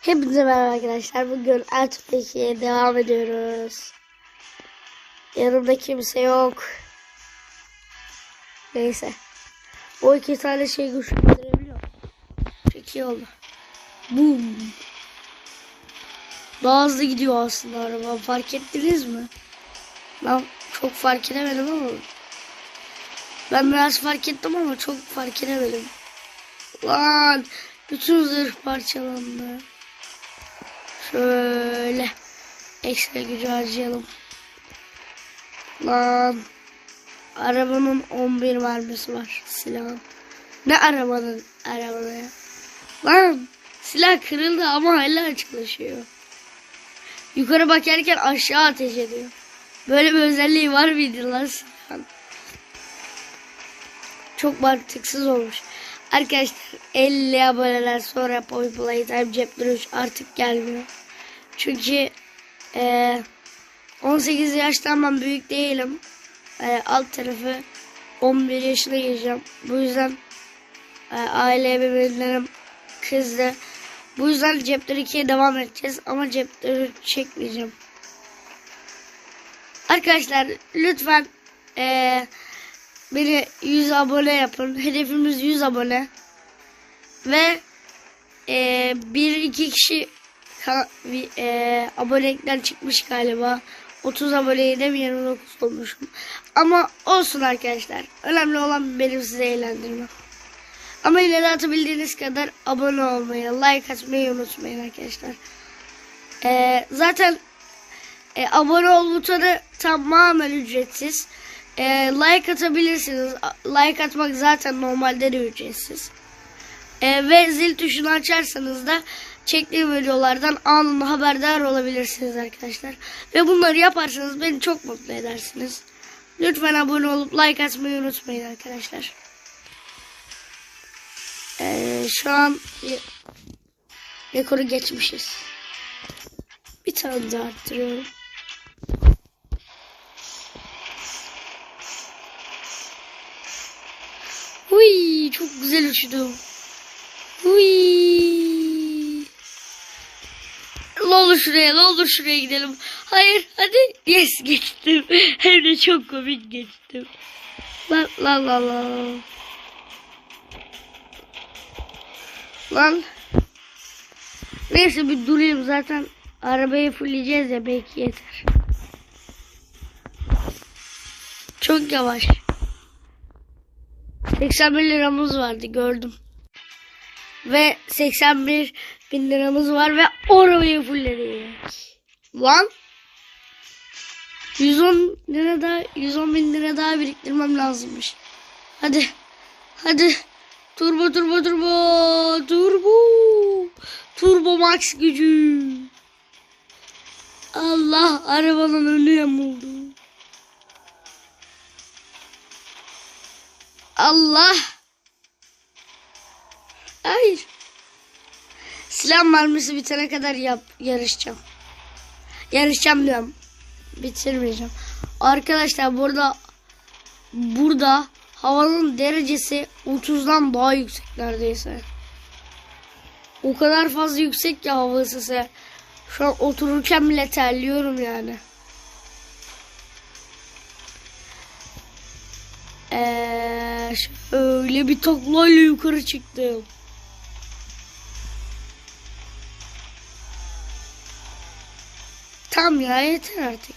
Hepinize merhaba arkadaşlar. Bugün Ertuğrul'e devam ediyoruz. Yanımda kimse yok. Neyse. O iki tane şey güçlendirebiliyor. Çok oldu. Boom. Daha hızlı gidiyor aslında araba. Fark ettiniz mi? Ben çok fark edemedim ama. Ben biraz fark ettim ama çok fark edemedim. Lan bütün zırh parçalandı. Şöyle ekstra gücü harcayalım. Lan arabanın 11 mermisi var silahın. Ne arabanın arabanın ya? Lan silah kırıldı ama hala çalışıyor. Yukarı bakarken aşağı ateş ediyor. Böyle bir özelliği var mıydı lan silahın? Çok mantıksız olmuş. Arkadaşlar 50 aboneler sonra Poy Playtime Cep 3 artık gelmiyor. Çünkü e, 18 yaştan ben büyük değilim. E, alt tarafı 11 yaşına gireceğim. Bu yüzden e, aile ebeveynlerim kızdı. Bu yüzden Cepler 2'ye devam edeceğiz ama 3 çekmeyeceğim. Arkadaşlar lütfen e, beni 100 abone yapın. Hedefimiz 100 abone. Ve e, bir iki kişi ka- bir, e, abonelikten çıkmış galiba. 30 aboneye de 29 olmuşum. Ama olsun arkadaşlar. Önemli olan benim size eğlendirmem. Ama de atabildiğiniz kadar abone olmayı, like atmayı unutmayın arkadaşlar. E, zaten e, abone ol butonu tamamen ücretsiz. E, like atabilirsiniz. Like atmak zaten normalde de ücretsiz. E, ve zil tuşunu açarsanız da çektiğim videolardan anında haberdar olabilirsiniz arkadaşlar. Ve bunları yaparsanız beni çok mutlu edersiniz. Lütfen abone olup like atmayı unutmayın arkadaşlar. E, şu an rekoru geçmişiz. Bir tane daha arttırıyorum. Uy çok güzel uçtum. Uy. Olur şuraya, ne olur şuraya gidelim. Hayır, hadi. Yes, geçtim. Hem de çok komik geçtim. Lan, lan, lan, lan. Lan. Neyse bir durayım zaten. Arabayı fulleyeceğiz ya belki yeter. Çok yavaş. 81 liramız vardı gördüm. Ve 81 bin liramız var ve arabayı fullledik. Lan 110 lira daha 110 bin lira daha biriktirmem lazımmış. Hadi. Hadi. Turbo turbo turbo. Turbo. Turbo max gücü. Allah arabanın önü yamuldu. Allah. Hayır. Silah mermisi bitene kadar yap, yarışacağım. Yarışacağım diyorum. Bitirmeyeceğim. Arkadaşlar burada burada havanın derecesi 30'dan daha yüksek neredeyse. O kadar fazla yüksek ki hava ısısı. Şu an otururken bile terliyorum yani. Ee, şöyle bir taklayla yukarı çıktım. Tam ya yeter artık.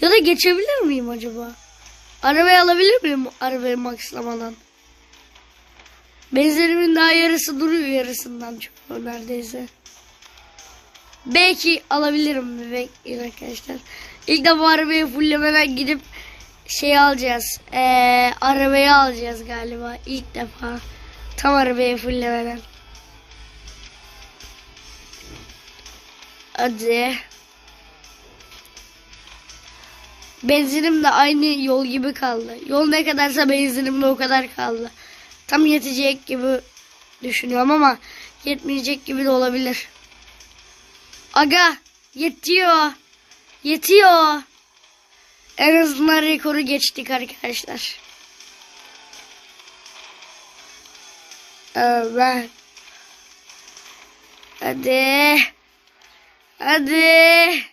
Ya da geçebilir miyim acaba? Arabayı alabilir miyim arabayı maxlamadan? Benzerimin daha yarısı duruyor yarısından çok neredeyse. Belki alabilirim bekleyin arkadaşlar. İlk defa arabayı fullemeden gidip şey alacağız. Ee, arabayı alacağız galiba ilk defa. Tam arabayı fullemeden. Hadi. Benzinim de aynı yol gibi kaldı. Yol ne kadarsa benzinim de o kadar kaldı. Tam yetecek gibi düşünüyorum ama yetmeyecek gibi de olabilir. Aga yetiyor. Yetiyor. En azından rekoru geçtik arkadaşlar. Evet. Hadi. Hadi.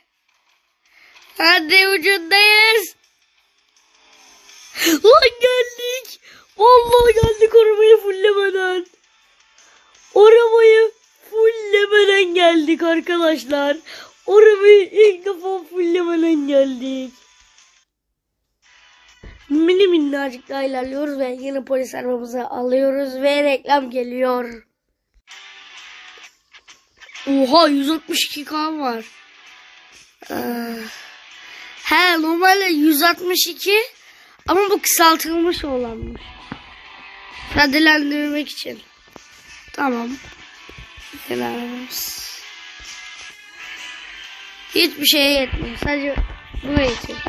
Hadi ucundayız. Lan geldik. Vallahi geldik arabayı fullemeden. Arabayı fullemeden geldik arkadaşlar. Arabayı ilk defa fullemeden geldik. Mini minnacık daha ilerliyoruz ve yine polis arabamızı alıyoruz ve reklam geliyor. Oha 162k var. Ee, he normalde 162 ama bu kısaltılmış olanmış. Sadelendirmek için. Tamam. Kenarımız. Hiçbir şeye yetmiyor. Sadece buna yetiyor.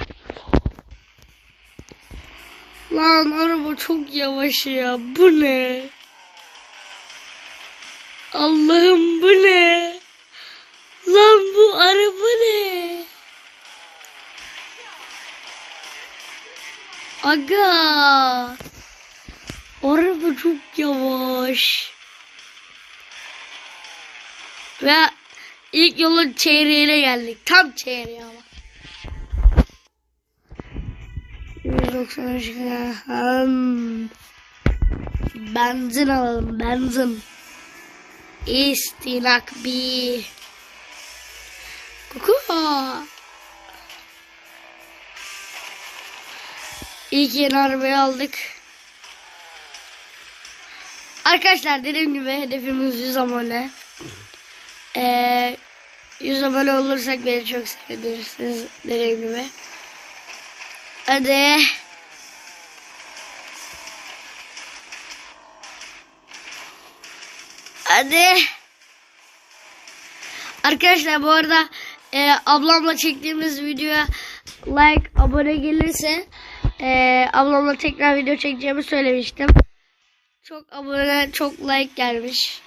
Lan araba çok yavaş ya. Bu ne? Allah'ım bu ne? Lan bu araba ne? Aga. Araba çok yavaş. Ve ilk yolun çeyreğine geldik. Tam çeyreğe ama. 193 hmm. Benzin alalım benzin. İstinak bir. Kuku. İlk yeni arabayı aldık. Arkadaşlar dediğim gibi hedefimiz 100 abone. Ee, 100 abone olursak beni çok sevinirsiniz dediğim gibi. Hadi. Hadi. Arkadaşlar bu arada e, ablamla çektiğimiz videoya like, abone gelirse e, ablamla tekrar video çekeceğimi söylemiştim. Çok abone, çok like gelmiş.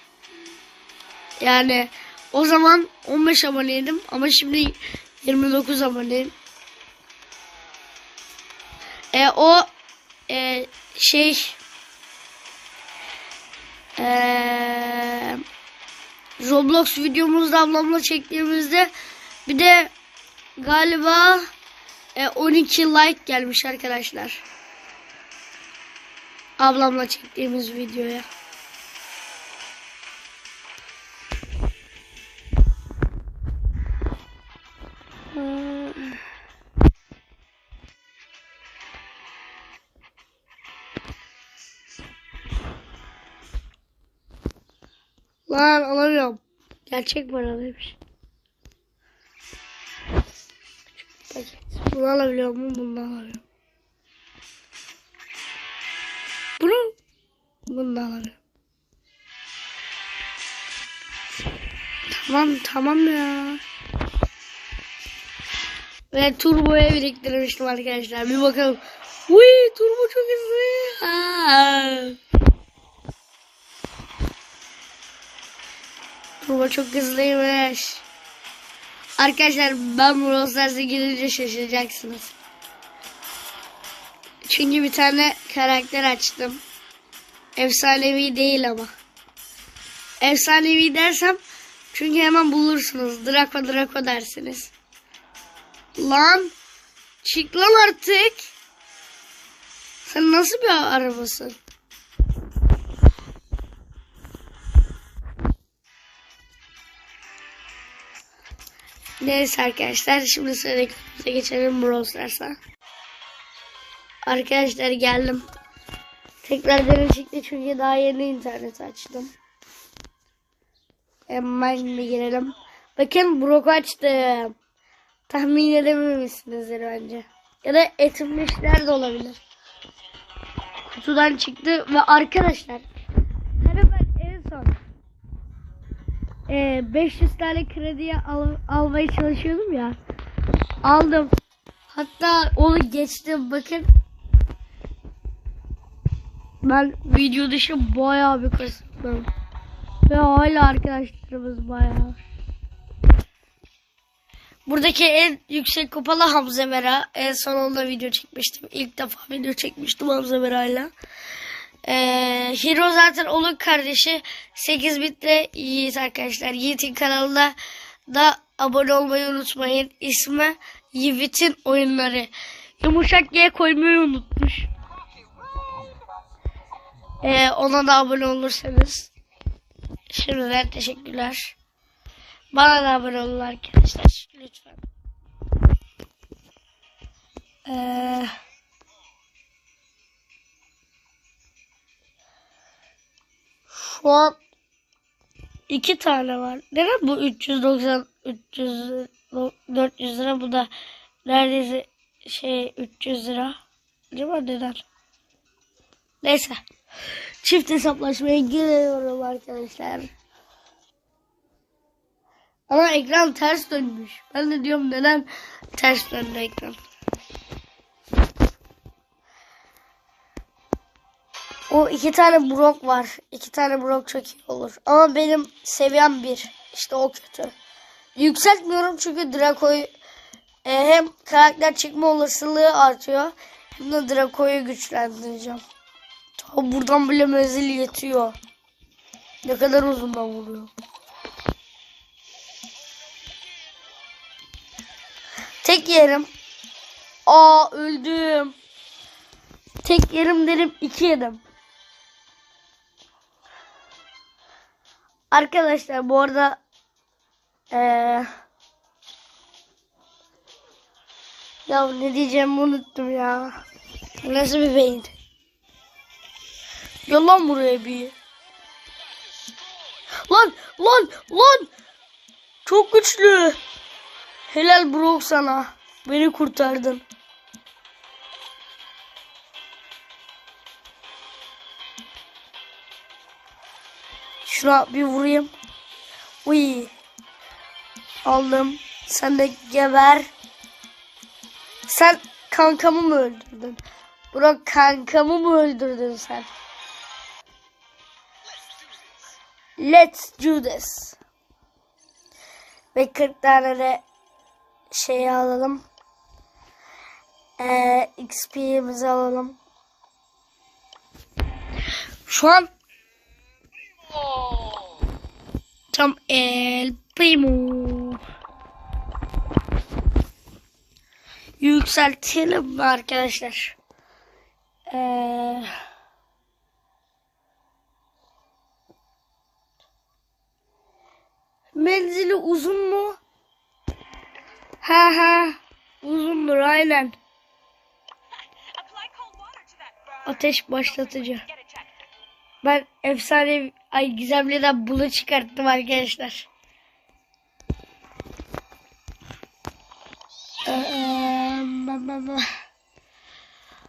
Yani o zaman 15 aboneydim ama şimdi 29 aboneyim. E, o e, şey e, Roblox videomuzda ablamla çektiğimizde bir de galiba e, 12 like gelmiş arkadaşlar. Ablamla çektiğimiz videoya. Lan alamıyorum. Gerçek paralıymış. Paket. Bunu alabiliyor muyum? Bunu alamıyorum. Bunu bunu da alamıyorum. Tamam tamam ya. Ve turboya biriktirmiştim arkadaşlar. Bir bakalım. Uy turbo çok hızlı. Turbo çok hızlıymış. Arkadaşlar ben Brawl Stars'a girince şaşıracaksınız. Çünkü bir tane karakter açtım. Efsanevi değil ama. Efsanevi dersem çünkü hemen bulursunuz. Draco Draco dersiniz. Lan çık lan artık. Sen nasıl bir arabasın? Neyse arkadaşlar şimdi sıradaki videomuza geçelim Brawl. Arkadaşlar geldim. Tekrar derin çıktı çünkü daha yeni internet açtım. Hemen bir girelim. Bakın Brock açtım. Tahmin edememişsinizdir bence. Ya da etimmişler de olabilir. Kutudan çıktı ve arkadaşlar e, 500 tane krediye al, almaya çalışıyordum ya. Aldım. Hatta onu geçtim bakın. Ben video dışı bayağı bir kasıttım. Ve hala arkadaşlarımız bayağı. Buradaki en yüksek kupalı Hamza Mera. En son onda video çekmiştim. İlk defa video çekmiştim Hamza Mera'yla. Ee, Hero zaten onun kardeşi 8 bitle Yiğit arkadaşlar. Yiğit'in kanalına da abone olmayı unutmayın. İsmi Yiğit'in oyunları. Yumuşak G koymayı unutmuş. Ee, ona da abone olursanız şimdiden teşekkürler. Bana da abone olun arkadaşlar lütfen. Ee, şu an iki tane var. Neden bu 390 300 400 lira bu da neredeyse şey 300 lira. Acaba neden? Neyse. Çift hesaplaşmaya giriyorum arkadaşlar. Ama ekran ters dönmüş. Ben de diyorum neden ters döndü ekran. O iki tane brok var. İki tane brok çok iyi olur. Ama benim seviyem bir. İşte o kötü. Yükseltmiyorum çünkü Draco'yu e, hem karakter çıkma olasılığı artıyor. Hem de Draco'yu güçlendireceğim. Ta buradan bile menzil yetiyor. Ne kadar uzundan vuruyor. Tek yerim. Aa öldüm. Tek yerim derim iki yedim. Arkadaşlar bu arada eee ya ne diyeceğimi unuttum ya. Nasıl bir beyin? Gel lan buraya bir. Lan lan lan. Çok güçlü. Helal Brock sana. Beni kurtardın. Şuna bir vurayım. Uy. Aldım. Sen de geber. Sen kankamı mı öldürdün? Burak kankamı mı öldürdün sen? Let's do this. Ve 40 tane de şey alalım. Ee, XP'mizi alalım. Şu an tam el primo. Yükseltelim arkadaşlar? Ee, menzili uzun mu? Ha ha. Uzundur aynen. Ateş başlatıcı. Ben efsane ay gizemliden bunu çıkarttım arkadaşlar.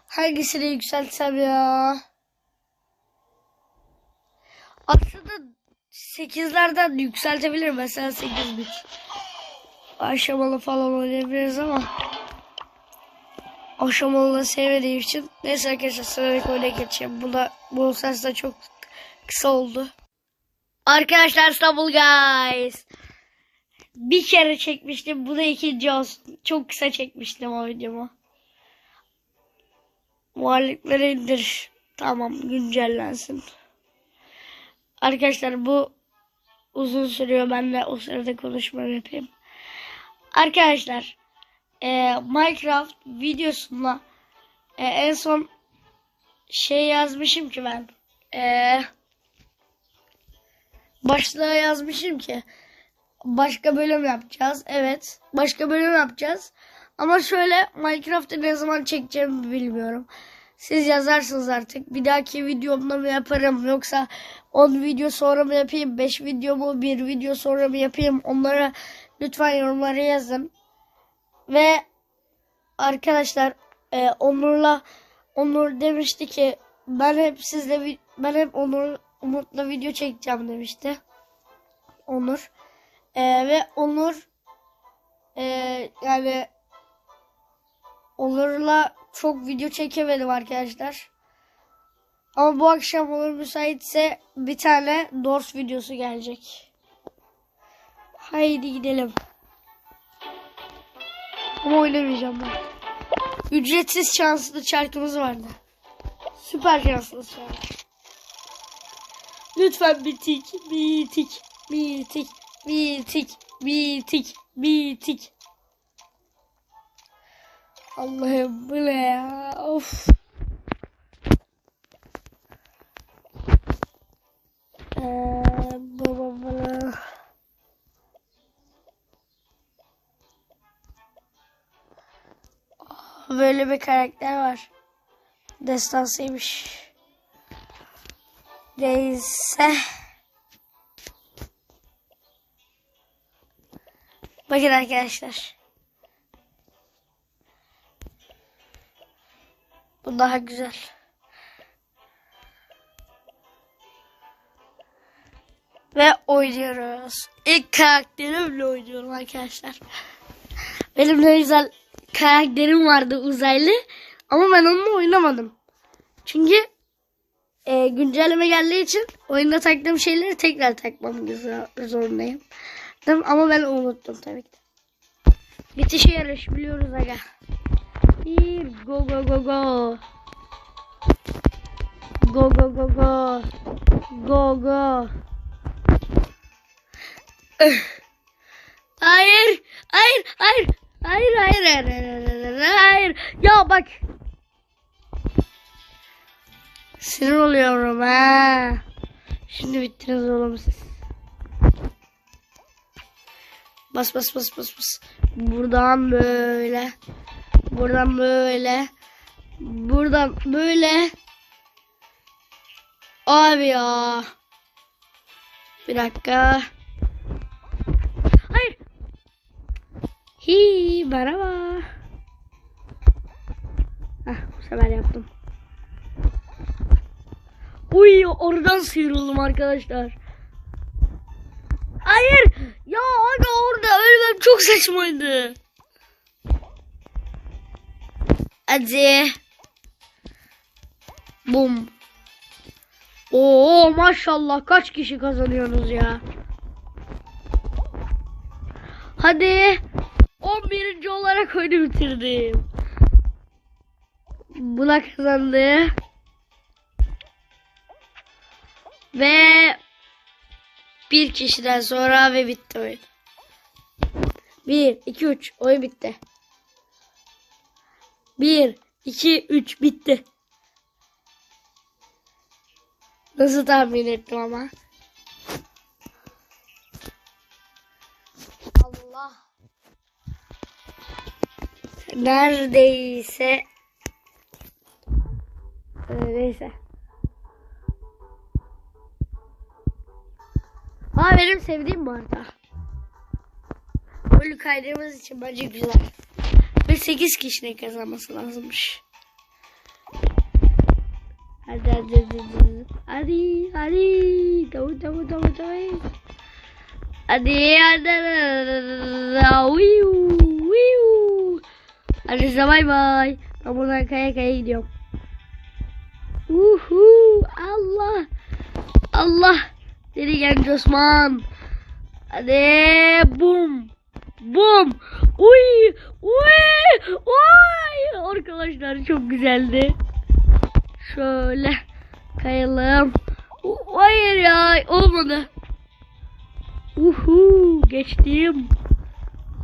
Hangisini yükseltsem ya? Aslında 8'lerden yükseltebilirim. Mesela 8 bit. Aşamalı falan oynayabiliriz ama aşamalı sevmediğim için neyse arkadaşlar sıradaki oyuna geçeceğim. Buna, bu ses de çok kısa oldu. Arkadaşlar İstanbul Guys. Bir kere çekmiştim. Bu da ikinci olsun. Çok kısa çekmiştim o videomu. Muhalifleri indir. Tamam güncellensin. Arkadaşlar bu uzun sürüyor. Ben de o sırada konuşma yapayım. Arkadaşlar e, Minecraft videosunda e, en son şey yazmışım ki ben e, başlığa yazmışım ki başka bölüm yapacağız. Evet başka bölüm yapacağız. Ama şöyle Minecraft'ı ne zaman çekeceğimi bilmiyorum. Siz yazarsınız artık. Bir dahaki videomda mı yaparım yoksa 10 video sonra mı yapayım? 5 video mu? 1 video sonra mı yapayım? Onlara lütfen yorumlara yazın. Ve arkadaşlar e, Onur'la Onur demişti ki ben hep sizle ben hep Onur Umut'la video çekeceğim demişti. Onur. E, ve Onur e, yani Onur'la çok video çekemedim arkadaşlar. Ama bu akşam Onur müsaitse bir tane Dors videosu gelecek. Haydi gidelim. Ama oynamayacağım ben. Ücretsiz şanslı çarkımız vardı. Süper şanslı çark. Lütfen bitik, bitik, bitik, bitik, bitik, bitik. Allah'ım bu ne ya? Of. Böyle bir karakter var. Destansıymış. Neyse. Bakın arkadaşlar. Bu daha güzel. Ve oynuyoruz. İlk karakterimle oynuyorum arkadaşlar. Benim ne güzel karakterim vardı uzaylı. Ama ben onunla oynamadım. Çünkü e, güncelleme geldiği için oyunda taktığım şeyleri tekrar takmam zorundayım. Ama ben unuttum tabii ki. Bitişe yarış biliyoruz aga. Bir go go go go. Go go go go. Go go. Hayır, hayır, hayır, hayır, hayır, hayır, hayır, hayır. Ya bak, Sinir oluyorum ha. Şimdi bittiniz oğlum siz. Bas bas bas bas bas. Buradan böyle. Buradan böyle. Buradan böyle. Abi ya. Bir dakika. Hayır. Hi merhaba. Hah bu sefer yaptım. Uy oradan sıyrıldım arkadaşlar. Hayır. Ya aga orada ölmem çok saçmaydı. Hadi. Bum. Oo maşallah kaç kişi kazanıyorsunuz ya. Hadi. 11. olarak oyunu bitirdim. Buna kazandı. Ve bir kişiden sonra ve bitti oyun. 1, 2, 3 oyun bitti. 1, 2, 3 bitti. Nasıl tahmin ettim ama? Allah. Neredeyse. Neyse. Ha benim sevdiğim bu arada. Böyle kaydığımız için bence güzel. Ve 8 kişinin kazanması lazımmış. Hadi hadi hadi hadi. Hadi hadi. Tamam tamam tamam tamam. Hadi hadi hadi. Hadi bay bay. Ben buradan kaya kaya gidiyorum. Uhu Allah. Allah. Deli genç Osman. Hadi bum. Bum. Uy. Uy. Uy. Arkadaşlar çok güzeldi. Şöyle kayalım. Hayır ya olmadı. Uhu geçtim.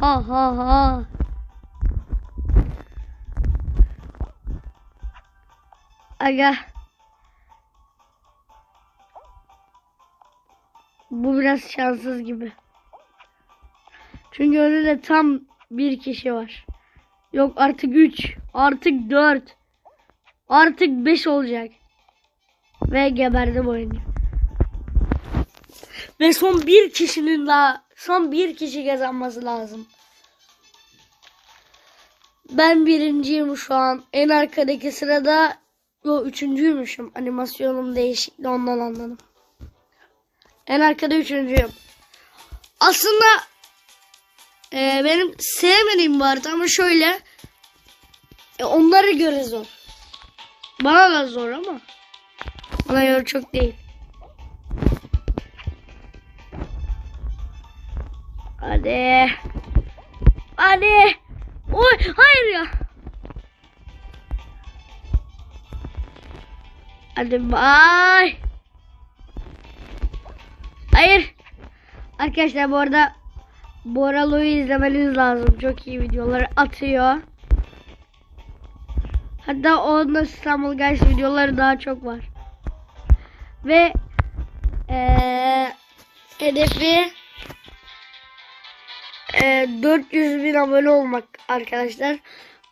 Ha ha ha. Aga. Bu biraz şanssız gibi. Çünkü önünde tam bir kişi var. Yok artık 3, artık 4, artık 5 olacak. Ve geberdim oyuncu. Ve son bir kişinin daha, son bir kişi kazanması lazım. Ben birinciyim şu an. En arkadaki sırada yo üçüncüymüşüm. Animasyonum değişikti ondan anladım. En arkada üçüncüyüm. Aslında e, benim sevmediğim vardı ama şöyle e, onlara göre zor. Bana da zor ama bana göre çok değil. Hadi. Hadi. Oy hayır ya. Hadi bay. Hayır. Arkadaşlar bu arada Boralo'yu izlemeniz lazım. Çok iyi videoları atıyor. Hatta onda İstanbul Guys videoları daha çok var. Ve eee hedefi eee 400 bin abone olmak arkadaşlar.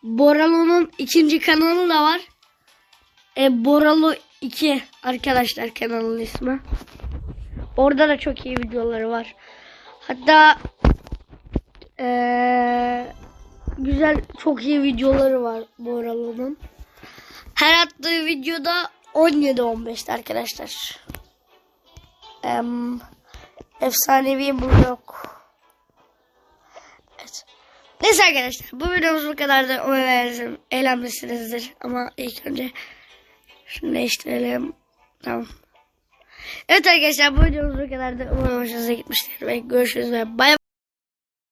Boralo'nun ikinci kanalı da var. E, Boralo 2 arkadaşlar kanalın ismi. Orada da çok iyi videoları var. Hatta eee, güzel çok iyi videoları var Boralo'nun. Her attığı videoda 17-15'ti arkadaşlar. Em, efsanevi blok. Evet. Neyse arkadaşlar bu videomuz bu kadardı. Umarım eğlenmişsinizdir. Ama ilk önce şunu değiştirelim. Tamam. Evet arkadaşlar bu videomuz bu kadardı. Umarım hoşunuza gitmiştir. Görüşürüz ve bay bay.